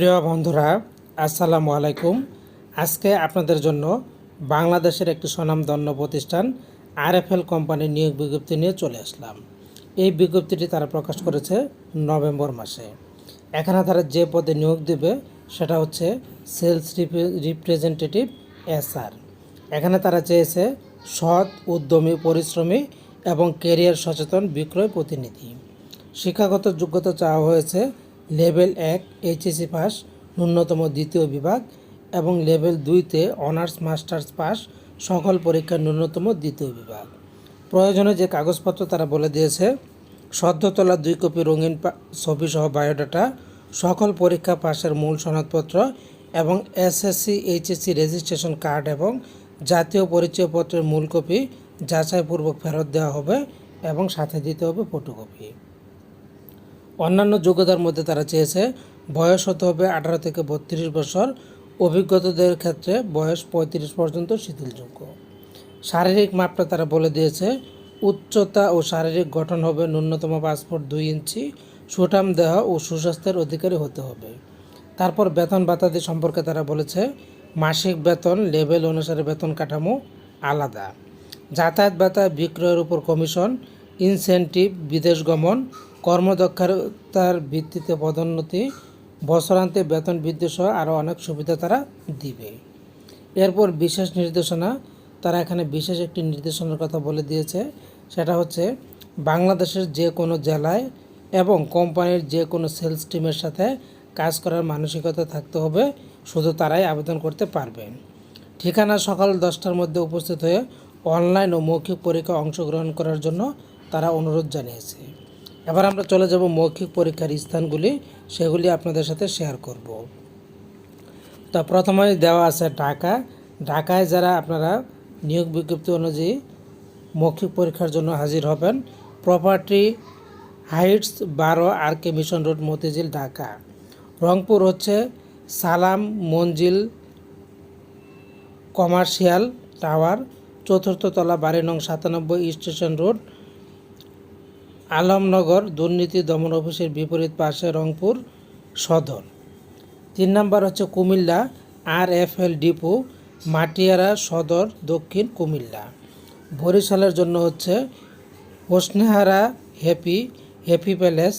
প্রিয় বন্ধুরা, আসসালামু আলাইকুম। আজকে আপনাদের জন্য বাংলাদেশের একটি স্বনামধন্য প্রতিষ্ঠান আরএফএল কোম্পানির নিয়োগ বিজ্ঞপ্তি নিয়ে চলে আসলাম। এই বিজ্ঞপ্তিটি তারা প্রকাশ করেছে নভেম্বর মাসে। এখানে তারা যে পদে নিয়োগ দেবে সেটা হচ্ছে সেলস রিপ্রেজেন্টেটিভ এসআর। এখানে তারা চেয়েছে সৎ, উদ্যমী, পরিশ্রমী এবং কেরিয়ার সচেতন বিক্রয় প্রতিনিধি। শিক্ষাগত যোগ্যতা চাওয়া হয়েছে লেভেল এক এইচএসসি পাস, ন্যূনতম দ্বিতীয় বিভাগ এবং লেভেল দুইতে অনার্স মাস্টার্স পাস, সকল পরীক্ষার ন্যূনতম দ্বিতীয় বিভাগ। প্রয়োজনে যে কাগজপত্র তারা বলে দিয়েছে সদ্য তোলা দুই কপি রঙিন পা- ছবিসহ বায়োডাটা, সকল পরীক্ষা পাশের মূল সনদপত্র এবং এসএসসি, এইচএসসি রেজিস্ট্রেশন কার্ড এবং জাতীয় পরিচয়পত্রের মূল কপি যাচাইপূর্বক ফেরত দেওয়া হবে এবং সাথে দিতে হবে ফটোকপি। অন্যান্য যোগ্যতার মধ্যে তারা চেয়েছে, বয়স হতে হবে আঠারো থেকে বত্রিশ বছর। অভিজ্ঞতাদের ক্ষেত্রে বয়স পঁয়ত্রিশ পর্যন্ত শিথিলযোগ্য। শারীরিক মাপটা তারা বলে দিয়েছে, উচ্চতা ও শারীরিক গঠন হবে ন্যূনতম পাসপোর্ট দুই ইঞ্চি, সুঠাম দেহ ও সুস্বাস্থ্যের অধিকারী হতে হবে। তারপর বেতন ভাতাদি সম্পর্কে তারা বলেছে, মাসিক বেতন, লেভেল অনুসারে বেতন কাঠামো আলাদা। যাতায়াত ভাতা বিক্রয়ের উপর কমিশন, ইনসেন্টিভ বিদেশ গমন কর্মদক্ষতার ভিত্তিতে পদোন্নতি, বছরান্তে বেতন বৃদ্ধি সহ আরও অনেক সুবিধা তারা দিবে। এরপর বিশেষ নির্দেশনা, তারা এখানে বিশেষ একটি নির্দেশনার কথা বলে দিয়েছে। সেটা হচ্ছে, বাংলাদেশের যে কোনো জেলায় এবং কোম্পানির যে কোনো সেলস টিমের সাথে কাজ করার মানসিকতা থাকতে হবে, শুধু তারাই আবেদন করতে পারবেন ঠিকানা সকাল দশটার মধ্যে উপস্থিত হয়ে অনলাইন ও মৌখিক পরীক্ষায় অংশগ্রহণ করার জন্য তারা অনুরোধ জানিয়েছে। এবার আমরা চলে যাব মৌখিক পরীক্ষার স্থানগুলি, সেগুলি আপনাদের সাথে শেয়ার করব। তা প্রথমে দেওয়া আছে ঢাকা। ঢাকায় যারা আপনারা নিয়োগ বিজ্ঞপ্তি অনুযায়ী মৌখিক পরীক্ষার জন্য হাজির হবেন প্রপার্টি হাইটস বারো R K mission road Motijheel, Dhaka. Rangpur হচ্ছে সালাম মঞ্জিল কমার্শিয়াল টাওয়ার, চতুর্থ তলা বাড়ি নং সাতানব্বই স্টেশন রোড আলমনগর দুর্নীতি দমন অফিসের বিপরীত পাশে রংপুর সদর। তিন নম্বর হচ্ছে Comilla R F L depot, Matiara সদর, দক্ষিণ কুমিল্লা। বরিশালের জন্য হচ্ছে হোসনেহারা হ্যাপি হ্যাপি প্যালেস,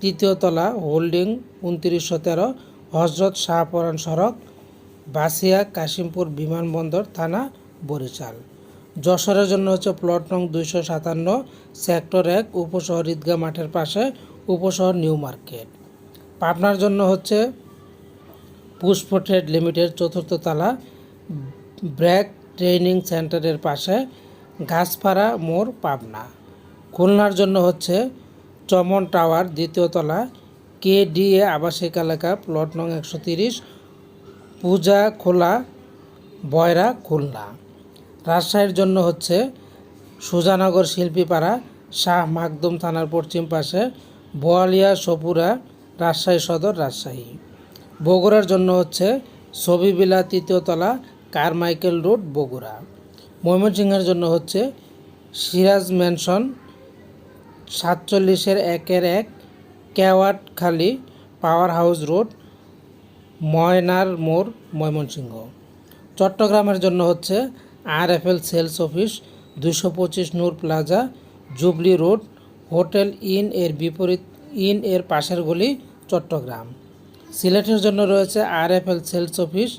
তৃতীয় তলা হোল্ডিং উনত্রিশশো তেরো হজরত শাহপরান সড়ক বাসিয়া কাশিমপুর বিমানবন্দর থানা বরিশাল। যশোরের জন্য হচ্ছে প্লট নং দুইশো সাতান্ন সেক্টর এক, উপশহর ঈদগাহ মাঠের পাশে, উপশহর নিউ মার্কেট পাবনার জন্য হচ্ছে পুষ্প ট্রেড লিমিটেড চতুর্থ তলা, ব্র্যাক ট্রেনিং সেন্টারের পাশে, গাছপাড়া মোড় পাবনা। খুলনার জন্য হচ্ছে চমন টাওয়ার দ্বিতীয় তলা কে ডিএ আবাসিক এলাকা প্লট নং একশো তিরিশ, পূজা খোলা, বয়রা খুলনা। রাজশাহীর জন্য হচ্ছে সুজানগর শিল্পীপাড়া শাহ মাকদুম থানার পশ্চিম পাশে বোয়ালিয়া সপুরা রাজশাহী সদর রাজশাহী। বগুড়ার জন্য হচ্ছে ছবিবিলা তৃতীয়তলা কারমাইকেল রোড, বগুড়া। ময়মনসিংহের জন্য হচ্ছে সিরাজ ম্যানশন সাতচল্লিশের একের এক ক্যাওয়াটখালী পাওয়ার হাউস রোড, ময়নার মোড়, ময়মনসিংহ। চট্টগ্রামের জন্য হচ্ছে R F L sales office দুশো পঁচিশ Noor plaza, jubilee road, hotel inn এর বিপরীত, ইন এর পাশের গলি, চট্টগ্রাম। সিলেটের জন্য রয়েছে R F L sales office,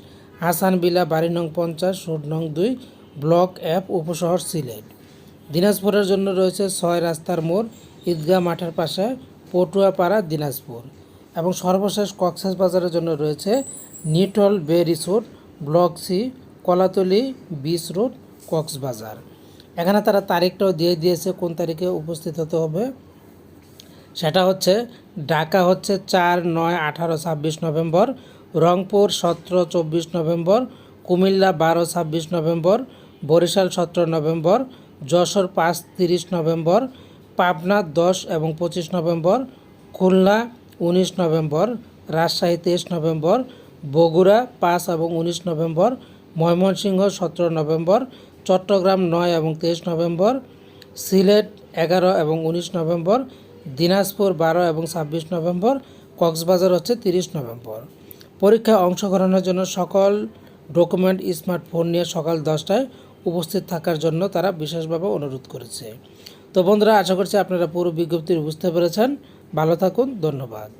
Hasan villa বাড়ি নং পঞ্চাশ, রোড নং দুই, ব্লক অ্যাপ উপশহর সিলেট। দিনাজপুরের জন্য রয়েছে ছয় রাস্তার মোড়, ঈদগাহ মাঠের পাশে, পটুয়াপাড়া, দিনাজপুর। এবং সর্বশেষ কক্সেস বাজারের জন্য রয়েছে Nitol bay resort, block C Kolatoli, beach road, Cox's Bazar. এখানে তারা তারিখটাও দিয়ে দিয়েছে, কোন তারিখে উপস্থিত হতে হবে। সেটা হচ্ছে, ঢাকা হচ্ছে চার নয় আঠারো ছাব্বিশ নভেম্বর, রংপুর সতেরো চব্বিশ নভেম্বর, কুমিল্লা বারো ছাব্বিশ নভেম্বর, বরিশাল সতেরো নভেম্বর, যশোর পাঁচ তিরিশ নভেম্বর, পাবনা দশ এবং পঁচিশ নভেম্বর, খুলনা উনিশ নভেম্বর, রাজশাহী তেইশ নভেম্বর, বগুড়া পাঁচ এবং উনিশ নভেম্বর ময়মনসিংহ সতেরো নভেম্বর, চট্টগ্রাম নয় এবং তেইশ নভেম্বর, সিলেট এগারো এবং উনিশ নভেম্বর, দিনাজপুর বারো এবং ছাব্বিশ নভেম্বর, কক্সবাজার হচ্ছে তিরিশ নভেম্বর। পরীক্ষায় অংশগ্রহণের জন্য সকল ডকুমেন্ট স্মার্টফোন নিয়ে সকাল দশটায় উপস্থিত থাকার জন্য তারা বিশেষভাবে অনুরোধ করেছে। তো বন্ধুরা, আশা করছি আপনারা পুরো বিজ্ঞপ্তি বুঝতে পেরেছেন। ভালো থাকুন, ধন্যবাদ।